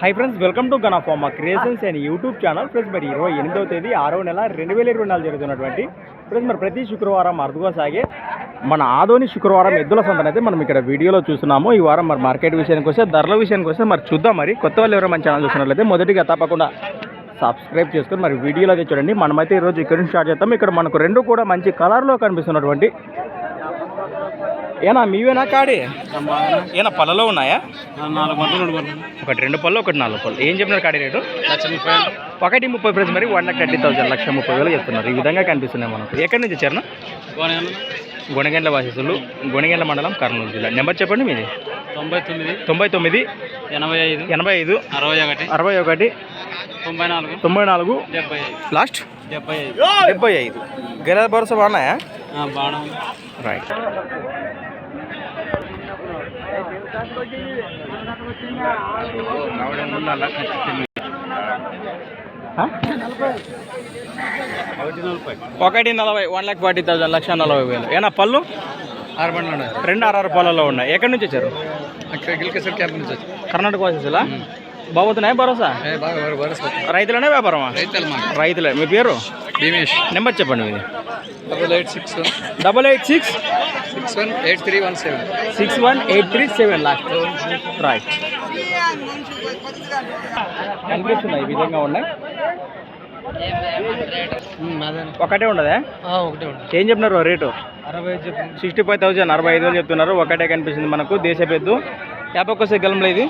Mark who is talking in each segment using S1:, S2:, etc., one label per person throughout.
S1: Hi friends welcome to gun of creations and YouTube channel friends మరి ఇరవై ఎనిమిదవ తేదీ ఆరో నెల రెండు వేల ఇరవై నాలుగు జరుగుతున్నటువంటి ఫ్రెండ్స్ మరి ప్రతి శుక్రవారం అరుదుగా సాగే మన ఆదోని శుక్రవారం ఎద్దుల సంతను అయితే మనం ఇక్కడ వీడియోలో చూస్తున్నాము. ఈ వారం మరి మార్కెట్ విషయానికి వస్తే ధరల విషయానికి వస్తే మరి చూద్దాం మరి. కొత్త వాళ్ళు ఎవరైనా మన ఛానల్ చూస్తున్నట్లయితే మొదటిగా తప్పకుండా సబ్స్క్రైబ్ చేసుకొని మరి వీడియోలో అయితే చూడండి. మనమైతే ఈరోజు ఇక్కడ నుంచి స్టార్ట్ చేస్తాం. ఇక్కడ మనకు రెండు కూడా మంచి కలర్లో కనిపిస్తున్నటువంటి ఏనా మీవేనా కాడి? ఏనా పళ్ళలో ఉన్నాయా?
S2: నాలుగు రెండు గంటలు
S1: ఒకటి రెండు పళ్ళు ఒకటి నాలుగు పళ్ళు. ఏం చెప్పినారు కాడి రేటు?
S2: లక్ష ముప్పై
S1: ఒకటి ముప్పై ప్రైస్ మరి వన్ లాక్ థర్టీ థౌసండ్ లక్ష ముప్పై వేలు చెప్తున్నారు. ఈ విధంగా కనిపిస్తున్నాయి మనకు. ఎక్కడి నుంచి వచ్చారు? గుణగండ్ల వాసిస్తులు గుణగండ్ల మండలం కర్నూలు జిల్లా. నెంబర్ చెప్పండి మీది.
S2: తొంభై తొమ్మిది.
S1: తొంభై తొమ్మిది
S2: ఎనభై ఐదు.
S1: ఎనభై ఐదు
S2: అరవై ఒకటి.
S1: అరవై ఒకటి
S2: తొంభై నాలుగు.
S1: తొంభై నాలుగు
S2: డెబ్బై ఐదు.
S1: లాస్ట్?
S2: డెబ్బై ఐదు.
S1: డెబ్బై ఐదు. గెల భరోసా బాగున్నాయా?
S2: బాగా ఉంది
S1: రైట్ ఒకటి నలభై వన్ లాక్ ఫార్టీ థౌసండ్ లక్ష నలభై వేలు. ఏనా పళ్ళు?
S2: ఆరు ఉన్నాయి.
S1: రెండు ఆరు పళ్ళలో ఉన్నాయి. ఎక్కడి నుంచి వచ్చారు?
S2: అక్కడ గిల్కేశ్వర క్యాంప్ నుంచి వచ్చి.
S1: కర్ణాటక వాసేలా బాగుతున్నాయి భరోసా? రైతులనే వ్యాపారమా?
S2: రైతులు మా
S1: పేరు? నెంబర్ చెప్పండి మీది.
S2: Double eight six.
S1: Double eight six
S2: six one eight three one seven.
S1: Six one eight three seven last right. కనిపిస్తున్నాయి ఈ విధంగా ఉన్నాయి. ఒకటే ఉండదా?
S2: ఒకటే ఉంటుంది
S1: ఏం చెప్తున్నారు రేటు?
S2: అరవై
S1: సిక్స్టీ ఫైవ్ థౌసండ్ అరవై ఐదు వేలు చెప్తున్నారు. ఒకటే కనిపిస్తుంది మనకు దేశ పెద్దు యాపకొస్తే గెలంలో ఇది?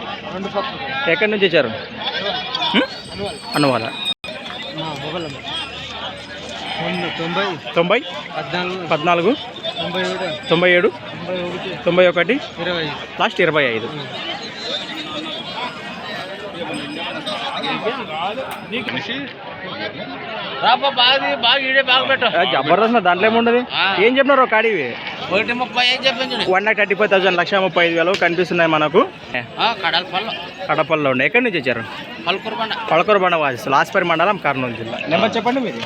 S1: ఎక్కడి నుంచి వచ్చారు? అనువాల.
S2: తొంభై. పద్నాలుగు? తొంభై ఏడు.
S1: తొంభై
S2: ఒకటి
S1: లాస్ట్ ఇరవై ఐదు. జబర్దస్త్ దాంట్లో ఏముండదు? ఏం చెప్పినారు కాడివి?
S2: ఒకటి ముప్పై ఐదు చెప్పించండి
S1: one lakh thirty five thousand లక్ష ముప్పై ఐదు వేలు కనిపిస్తున్నాయి మనకు. కడపల్లో ఉండే. ఎక్కడి నుంచి వచ్చారు?
S2: పలుకురు బండ.
S1: పలకూరు బండ వాసి లాస్పరి మండలం కర్నూలు జిల్లా. నెంబర్ చెప్పండి మీది.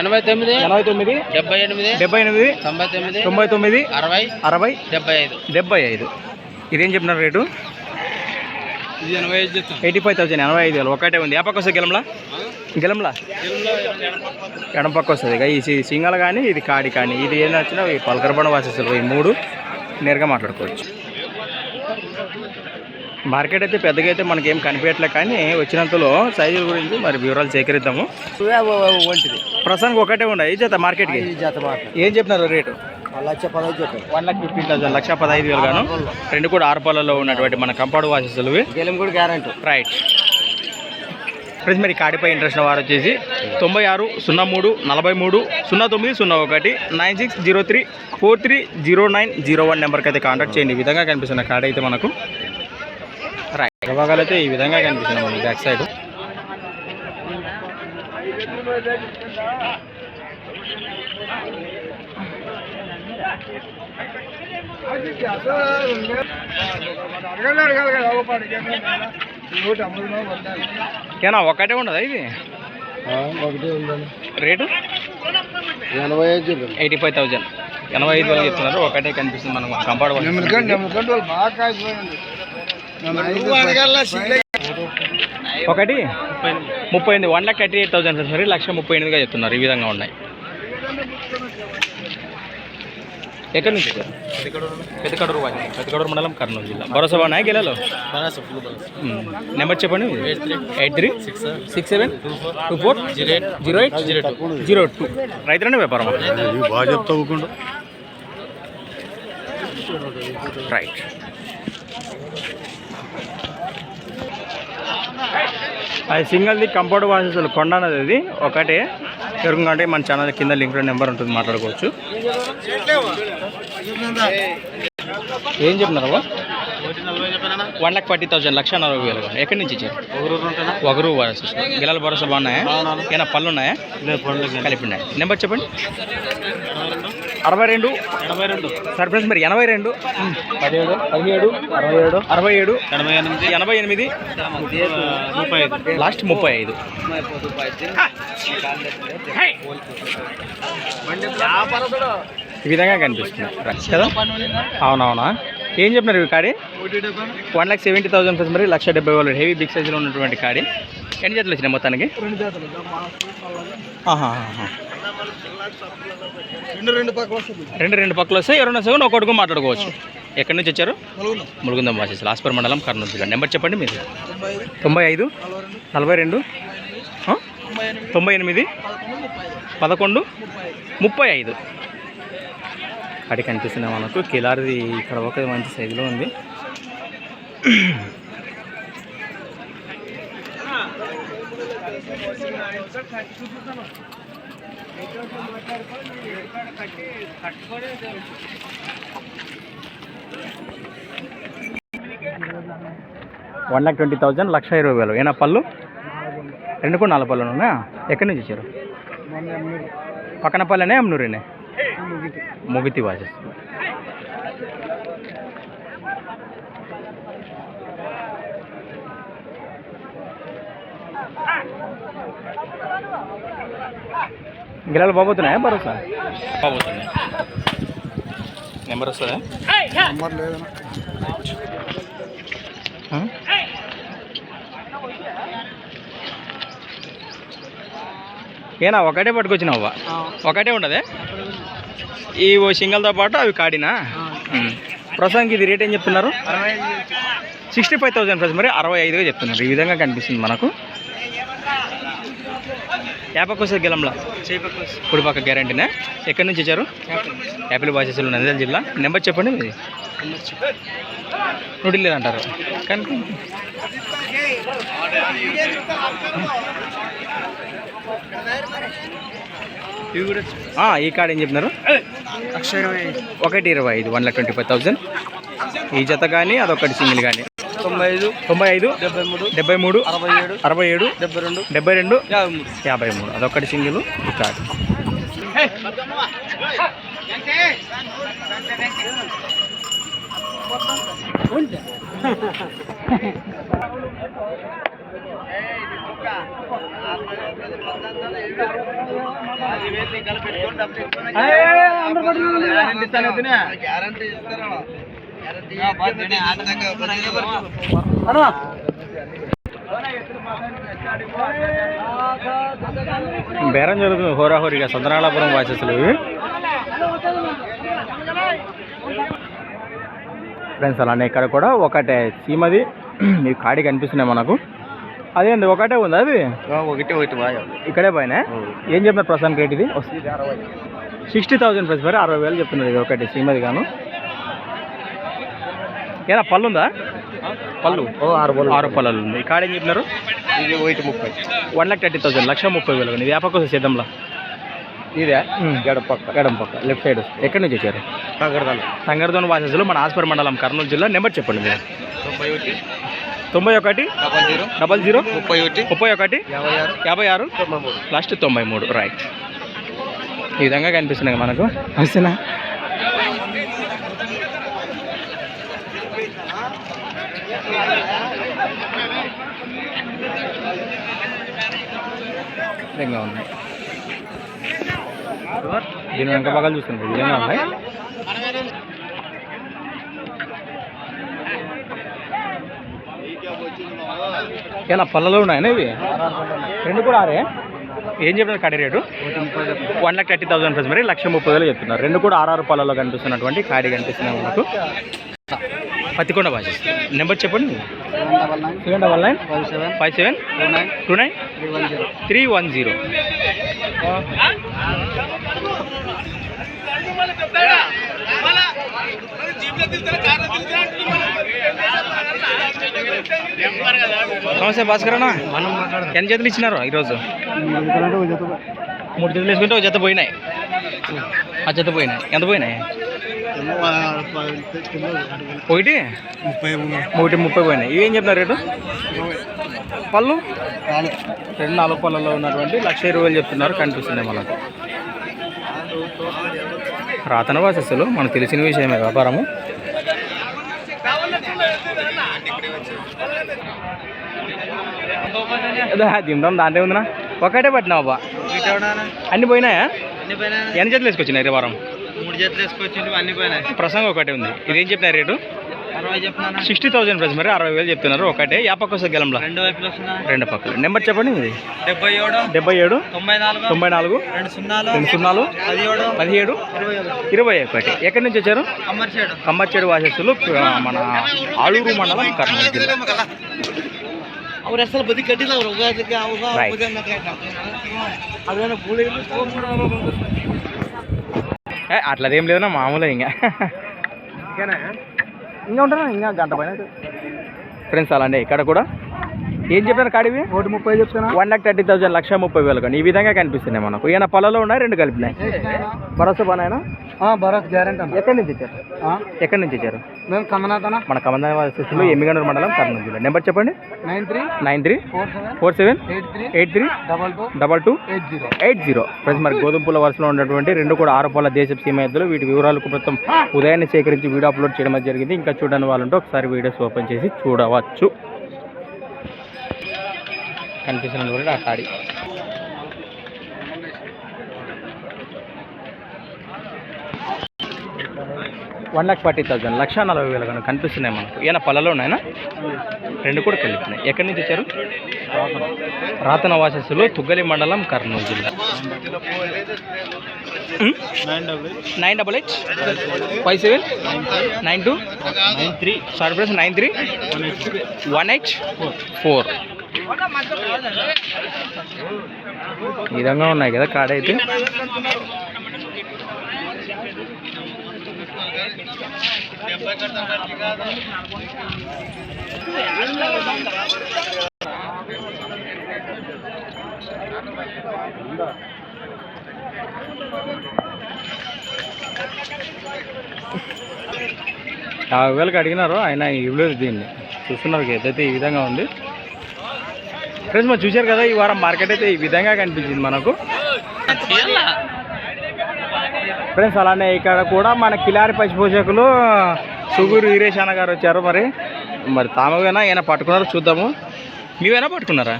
S2: ఎనభై తొమ్మిది
S1: ఎనభై తొమ్మిది
S2: డెబ్బై ఎనిమిది
S1: డెబ్బై ఎనిమిది
S2: తొంభై తొమ్మిది
S1: తొంభై తొమ్మిది
S2: అరవై
S1: అరవై
S2: డెబ్బై ఐదు.
S1: డెబ్బై ఐదు. ఇదేం చెప్పినారు రేటు? ఎయిటీ ఫైవ్ థౌసండ్ ఎనభై ఐదు వేలు. ఒకటే ఉంది. ఏ పక్క వస్తుంది గెలంలా? గెలంలా? ఎడం పక్క వస్తుంది. ఇక ఈ సింగల్ కానీ ఇది కాడి కానీ ఇది ఏం వచ్చినా ఈ పలకరబండ వాసిస్తారు ఈ మూడు నేరుగా మాట్లాడుకోవచ్చు. మార్కెట్ అయితే పెద్దగా అయితే మనకి ఏం కనిపించట్లే కానీ వచ్చినంతలో సైజుల గురించి మరి వివరాలు సేకరిద్దాము.
S2: ఒంటిది.
S1: ప్రస్తుతానికి ఒకటే ఉన్నాయి జత మార్కెట్కి ఏం చెప్తున్నారు రేటు?
S2: లక్ష పదహైదు చెప్పారు.
S1: వన్ లాక్ ఫిఫ్టీన్ థౌసండ్ లక్ష పదహైదు వేలు గాను. రెండు కూడా ఆరు పళ్ళలో ఉన్నటువంటి మన కంపౌండ్ వాసిస్తులు
S2: గెలం కూడా గ్యారంటీ
S1: రైట్ ఫ్రెండ్స్ మరి కాడిపై ఇంట్రెస్ట్ వారు వచ్చేసి తొంభై ఆరు సున్నా మూడు నలభై మూడు సున్నా తొమ్మిది సున్నా ఒకటి nine six zero three four three zero nine zero one నెంబర్కి అయితే కాంటాక్ట్ చేయండి. ఈ విధంగా కనిపిస్తున్న కార్డ్ అయితే మనకు. విభాగాలు అయితే ఈ విధంగా కనిపిస్తున్నాయి మనకి బ్యాక్ సైడ్. ఏనా ఒకటే ఉండదా ఇది?
S2: ఒకటి ఉందండి.
S1: రేటు?
S2: ఎనభై ఐదు
S1: ఎయిటీ ఫైవ్ థౌజండ్. ఎనభై ఐదు వేలు చెప్తున్నారు ఒకటే కనిపిస్తుంది మనకు. కంపౌండ్ ఒకటి? ముప్పై ఎనిమిది. One lakh thirty eight thousand సరే లక్ష ముప్పై ఎనిమిదిగా చెప్తున్నారు. ఈ విధంగా ఉన్నాయి. ఎక్కడి నుంచి వచ్చారు? పెద్దకడూరు పెద్దకడూరు మండలం కర్నూలు జిల్లా. భరోసా బాగున్నాయి గెలలో? నెంబర్ చెప్పండి. Eight three. Six seven. Two four. Zero eight. Zero eight? Zero two. Zero two. రైతులనే వ్యాపారం
S2: బాగా చెప్తా
S1: రైట్. అది సింగల్ది కంపౌండ్ వాసెస్ కొండ అన్నది అది. ఒకటే. పెరుగుంటే మన ఛానల్ కింద లింక్ నెంబర్ ఉంటుంది మాట్లాడుకోవచ్చు. ఏం చెప్తున్నారు వన్ లాక్ ఫార్టీ థౌసండ్ లక్ష నలభై వేలు ఎక్కడి నుంచి ఇచ్చారు? ఒకరు వారసు గిలాల భరోసా బాగున్నాయా? ఏమైనా పళ్ళు ఉన్నాయా కలిపి ఉన్నాయి. నెంబర్ చెప్పండి. అరవై రెండు?
S2: ఎనభై రెండు.
S1: సార్ ఫ్రెండ్స్ మరి ఎనభై రెండు? పదిహేడు. పదిహేడు. అరవై ఏడు. అరవై ఏడు?
S2: ఎనభై ఎనిమిది.
S1: ఎనభై ఎనిమిది?
S2: ముప్పై ఐదు.
S1: లాస్ట్ ముప్పై ఐదు. ఈ విధంగా కనిపిస్తుంది. కదా? అవునవునా? ఏం చెప్పినారు ఈ కాడి? One lakh seventy thousand plus మరి లక్ష డెబ్బై వేలు హెవీ బిగ్ సైజులో ఉన్నటువంటి కాడి. ఎన్ని జతలు వచ్చినాయి మొత్తానికి?
S2: రెండు జాతలు. రెండు రెండు పక్కల
S1: వస్తే ఎవరైనా సగం ఒకటికి మాట్లాడుకోవచ్చు. ఎక్కడి నుంచి వచ్చారు? ములుగుందం. వాసేసి. లాస్పర్ మండలం కర్నూలు జిల్లా. నెంబర్ చెప్పండి మీరు.
S2: తొంభై ఐదు. నలభై రెండు? తొంభై ఎనిమిది? పదకొండు? ముప్పై ఐదు.
S1: అడి కనిపిస్తుంది మనకు కిలారిది ఇక్కడ ఒక మంచి సైజులో ఉంది. వన్ ల్యాక్ ట్వంటీ థౌజండ్ లక్ష ఇరవై వేలు. ఏనా పళ్ళు? రెండు కూడా నాలుగు పళ్ళు ఉన్నాయా? ఎక్కడి నుంచి
S2: ఎనిమిది
S1: పక్కన పల్లెనే అమ్నూరేనే ముగితి వాచెస్ గిలాలు బాగుతున్నాయా భరోసా? బాగుతున్నాయి నెంబర్ వస్తుందా
S2: నెంబర్
S1: ఆ? ఏనా ఒకటే పట్టుకొచ్చినావా? ఒకటే ఉండదే? ఈ ఓ సింగల్తో పాటు అవి కాడినా. ప్రస్తుతానికి ఇది రేట్ ఏం చెప్తున్నారు?
S2: అరవై
S1: సిక్స్టీ ఫైవ్ థౌసండ్ ప్లస్ మరి అరవై ఐదుగా చెప్తున్నారు. ఈ విధంగా కనిపిస్తుంది మనకు. వస్తుంది గెలంలా?
S2: చేపకు
S1: కుడిపక్క గ్యారంటీనా? ఎక్కడి నుంచి వచ్చారు? యాపిల్ బాసెస్లో నంద్యాల జిల్లా. నెంబర్ చెప్పండి మీది. నూటి లేదంటారు. కానీ ఈ కార్డ్ ఏం
S2: ఐదు
S1: ఒకటి ఇరవై ఐదు one lakh twenty five thousand ఈ జత కానీ అదొకటి సింగిల్ కానీ.
S2: తొంభై ఐదు
S1: తొంభై ఐదు
S2: డెబ్బై మూడు
S1: డెబ్బై మూడు
S2: అరవై ఏడు
S1: అరవై ఏడు
S2: డెబ్బై రెండు
S1: డెబ్బై రెండు
S2: యాభై మూడు.
S1: యాభై మూడు. అదొకటి సింగిల్ కార్డు బేరం జరుగుతుంది హోరాహోరీగా సందనాలాపురం వాచెస్లు ఇవి. ఫ్రెండ్స్ అలానే ఇక్కడ కూడా ఒకటే సీమది. ఈ కాడి కనిపిస్తున్నాయి మనకు. అదేంది ఒకటే ఉంది అది?
S2: ఒకటి ఒకటి
S1: ఇక్కడే పైన ఏం చెప్పినారు ప్రస్తుతానికి రేట్ ఇది? సిక్స్టీ థౌసండ్ ప్లస్ మరి అరవై వేలు చెప్తున్నారు ఇది ఒకటి సీమది గాను. ఏనా పళ్ళు. ఉందా పళ్ళు
S2: ఆరు బోలు
S1: ఆరు పళ్ళు ఉంది. ఈ కాడ ఏం చెప్పినారు?
S2: ఇది ఒకటి ముప్పై.
S1: వన్ లాక్ థర్టీ థౌసండ్ లక్ష ముప్పై వేలు ఇది వ్యాపకం సిద్ధంలో
S2: ఇదే?
S1: ఎడం పక్క. ఎడం పక్క. లెఫ్ట్ సైడ్ ఎక్కడి నుంచి వచ్చారు?
S2: తగ్గడదాలు
S1: సంగర్దోన్ వాసెస్లో మన ఆస్పర్ మండలం కర్నూలు జిల్లా. నెంబర్ చెప్పండి మీరు.
S2: తొంభై ఒకటి.
S1: తొంభై ఒకటి.
S2: Double zero.
S1: Double zero.
S2: ముప్పై ఒకటి.
S1: ముప్పై ఒకటి.
S2: యాభై ఆరు.
S1: యాభై ఆరు.
S2: తొంభై మూడు.
S1: లాస్ట్ తొంభై మూడు. రైట్ ఈ విధంగా కనిపిస్తున్నాయి మనకు. వస్తున్నా? విధంగా ఉన్నాయి దీని వెనక భాగాలు చూస్తుంటారు విధంగా ఉన్నాయి ఏనా పళ్ళలో ఉన్నాయని ఇవి? రెండు కూడా ఆరే? ఏం చెప్పినారు కాడి rate? One lakh thirty thousand plus మరి లక్ష ముప్పై వేలు చెప్తున్నారు. రెండు కూడా ఆర్ఆర్ పళ్ళలో కనిపిస్తున్నటువంటి కాడి కనిపిస్తున్నాయి మనకు. పత్తికొండ భాష నెంబర్ చెప్పండి.
S2: Seven double
S1: nine five
S2: seven five
S1: seven two
S2: nine two nine
S1: three one zero. నమస్తే
S2: మనం మాట్లాడదాం
S1: ఎన్ని జతలు ఇచ్చినారు ఈరోజు? మూడు జతలు వేసుకుంటే ఒక జత పోయినాయి. ఆ జత పోయినాయి. ఎంత పోయినాయి? ఒకటి? ఒకటి ముప్పై పోయినాయి. ఇవేం చెప్తున్నారు రేటు? పళ్ళు? రెండు నాలుగు పళ్ళలో ఉన్నటువంటి లక్ష ఇరవై వేలు చెప్తున్నారు. కనిపిస్తున్నాయి మనకు. రాతన వాసస్సులు మనకు తెలిసిన విషయమే వ్యాపారము. అదే దిండం దాంట్లో ఉందినా. ఒకటే పట్టినావు అబ్బా. అన్ని పోయినాయా? ఎన్ని జతలు వేసుకొచ్చినాయి వారం?
S2: మూడు జతలు వేసుకొచ్చిండు అన్ని పైన
S1: ప్రసంగం ఒకటే ఉంది ఇదేం చెప్పిన రేటు
S2: అరవై చెప్తున్నా
S1: సిక్స్టీ థౌసండ్ ప్రైస్ మరి అరవై వేలు చెప్తున్నారు ఒకటే యా పక్క వస్తుంది గెలంలో
S2: రెండు వైపులు వస్తున్నా
S1: రెండు పక్కలు నెంబర్ చెప్పండి ఇది
S2: డెబ్బై ఏడు
S1: డెబ్బై ఏడు
S2: తొంభై నాలుగు
S1: తొంభై నాలుగు
S2: రెండు సున్నాలు
S1: రెండు సున్నాలు
S2: పదిహేడు
S1: పదిహేడు
S2: ఇరవై ఒకటి
S1: ఇరవై ఒకటి ఎక్కడి నుంచి వచ్చారు
S2: అమర్చాడు
S1: కమ్మచ్చేడు వాసస్సులు ఆ, మన ఆలూరు మండలం కర్నూలు జిల్లా
S2: ಅವ್ರ ಹೆಸರು ಬದಿ ಕಟ್ಟಿಲ್ಲ ಅವ್ರು ಉಗಾದಿಗೆ ಅವಾಗ
S1: Right.
S2: ಅದೇನೋ ಗೂಳಿ
S1: ఏ, అట్లదేం లేదన్నా మామూలే ఇంకా. ఇంకా ఉంటారా ఇంకా గంట పైన ఫ్రెండ్స్ అలాంటి ఇక్కడ కూడా ఏం చెప్పారు కాడివి?
S2: ఒకటి ముప్పై చెప్తున్నా.
S1: వన్ లాక్ థర్టీ థౌసండ్ లక్ష ముప్పై వేలు కానీ ఈ విధంగా కనిపిస్తున్నాయి మనకు. ఈయన పొలంలో ఉన్నాయి రెండు కలిపినాయి. భరోసా పనాయన
S2: భరత్ గ్యారెంటీ
S1: ఎక్కడి నుంచి ఇచ్చారు? ఎక్కడి నుంచి ఇచ్చారు?
S2: మేము కమనాథన
S1: మన వాసస్సులు ఎమ్మిగనూరు మండలం కర్నూలు జిల్లా. నెంబర్ చెప్పండి.
S2: Nine three
S1: nine three
S2: four seven
S1: eight three
S2: double two
S1: double two
S2: eight zero.
S1: Eight zero. Friends మరి గోధుమ పూల వరుసలో ఉన్నటువంటి రెండు కూడా ఆరు పూల దేశపు సీమ ఎద్దులు. వీటి వివరాలకు మొత్తం ఉదయాన్నే సేకరించి వీడియో అప్లోడ్ చేయడం జరిగింది. ఇంకా చూడని వాళ్ళంటే ఒకసారి వీడియోస్ ఓపెన్ చేసి చూడవచ్చు. కనిపిస్తున్నటువంటి ఆ కాడి. వన్ లాక్ ఫార్టీ థౌసండ్ లక్ష నలభై వేలు కనుక కనిపిస్తున్నాయి మనకు. ఈయన పళ్ళలో ఉన్నాయన? రెండు కూడా కలిపినాయి ఎక్కడి నుంచి వచ్చారు? రాతన వాసస్సులు తుగ్గలి మండలం కర్నూలు జిల్లా. Nine double eight. Five seven? Nine two?
S2: Nine three.
S1: Sorry plus nine three? One eight four. ఈ విధంగా ఉన్నాయి కదా కాడ అయితే? యాభై వేలకు అడిగినారు ఆయన ఇవ్వలేదు దీన్ని చూస్తున్నారు ఏదైతే ఈ విధంగా ఉంది. ఫ్రెండ్స్ మరి చూశారు కదా ఈ వారం మార్కెట్ అయితే ఈ విధంగా కనిపించింది మనకు. ఫ్రెండ్స్ అలానే ఇక్కడ కూడా మన కిలారి పశు పోషకులు సుగూరు వీరేష్ అన్న గారు వచ్చారు మరి. మరి తాముగా ఈయన పట్టుకున్నారు చూద్దాము. మీవేనా పట్టుకున్నారా?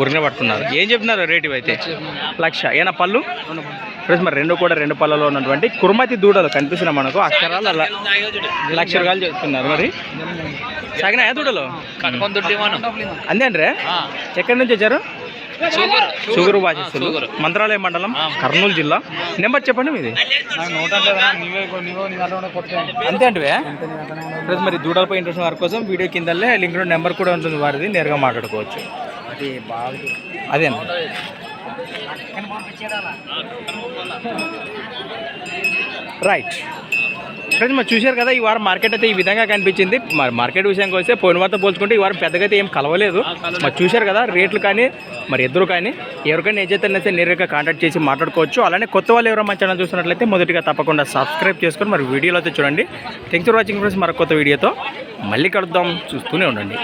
S1: ఊరినే పట్టుకున్నారు. ఏం చెప్తున్నారు రేటు అయితే లక్ష. ఏనా పళ్ళు? ఫ్రెండ్స్ మరి రెండు కూడా రెండు పళ్ళలో ఉన్నటువంటి కుర్మతి దూడలు కనిపిస్తున్నాయి మనకు. అక్షరాలు లక్ష రూపాయలు చెప్తున్నారు మరి. సాగినాయా దూడలు అంతే అంటే ఎక్కడి నుంచి వచ్చారు? షుగర్. వాసిస్తులు మంత్రాలయ మండలం కర్నూలు జిల్లా. నెంబర్ చెప్పండి మీది. అంతే అంటే మరి దూడలపై ఇంట్రెస్ట్ వారి కోసం వీడియో కిందలే లింక్ నెంబర్ కూడా ఉంటుంది వారిది. నేరుగా మాట్లాడుకోవచ్చు. అదేనా రైట్ ఫ్రెండ్స్ మరి చూశారు కదా ఈ వారం మార్కెట్ అయితే ఈ విధంగా కనిపించింది. మరి మార్కెట్ విషయానికి వస్తే పోయిన వారితో పోల్చుకుంటే ఈ వారం పెద్దగా అయితే ఏం కలవలేదు. మరి చూశారు కదా రేట్లు కానీ మరి ఎదురు కానీ ఎవరికైనా ఏజైతే సరే నేరుగా కాంటాక్ట్ చేసి మాట్లాడుకోవచ్చు. అలానే కొత్త వాళ్ళు ఎవరో మంచి ఛానల్ చూస్తున్నట్లయితే మొదటిగా తప్పకుండా సబ్స్క్రైబ్ చేసుకొని మరి వీడియోలో అయితే చూడండి. థ్యాంక్స్ ఫర్ వాచింగ్ ఫ్రెండ్స్ మరొక కొత్త వీడియోతో మళ్ళీ కలుద్దాం. చూస్తూనే ఉండండి.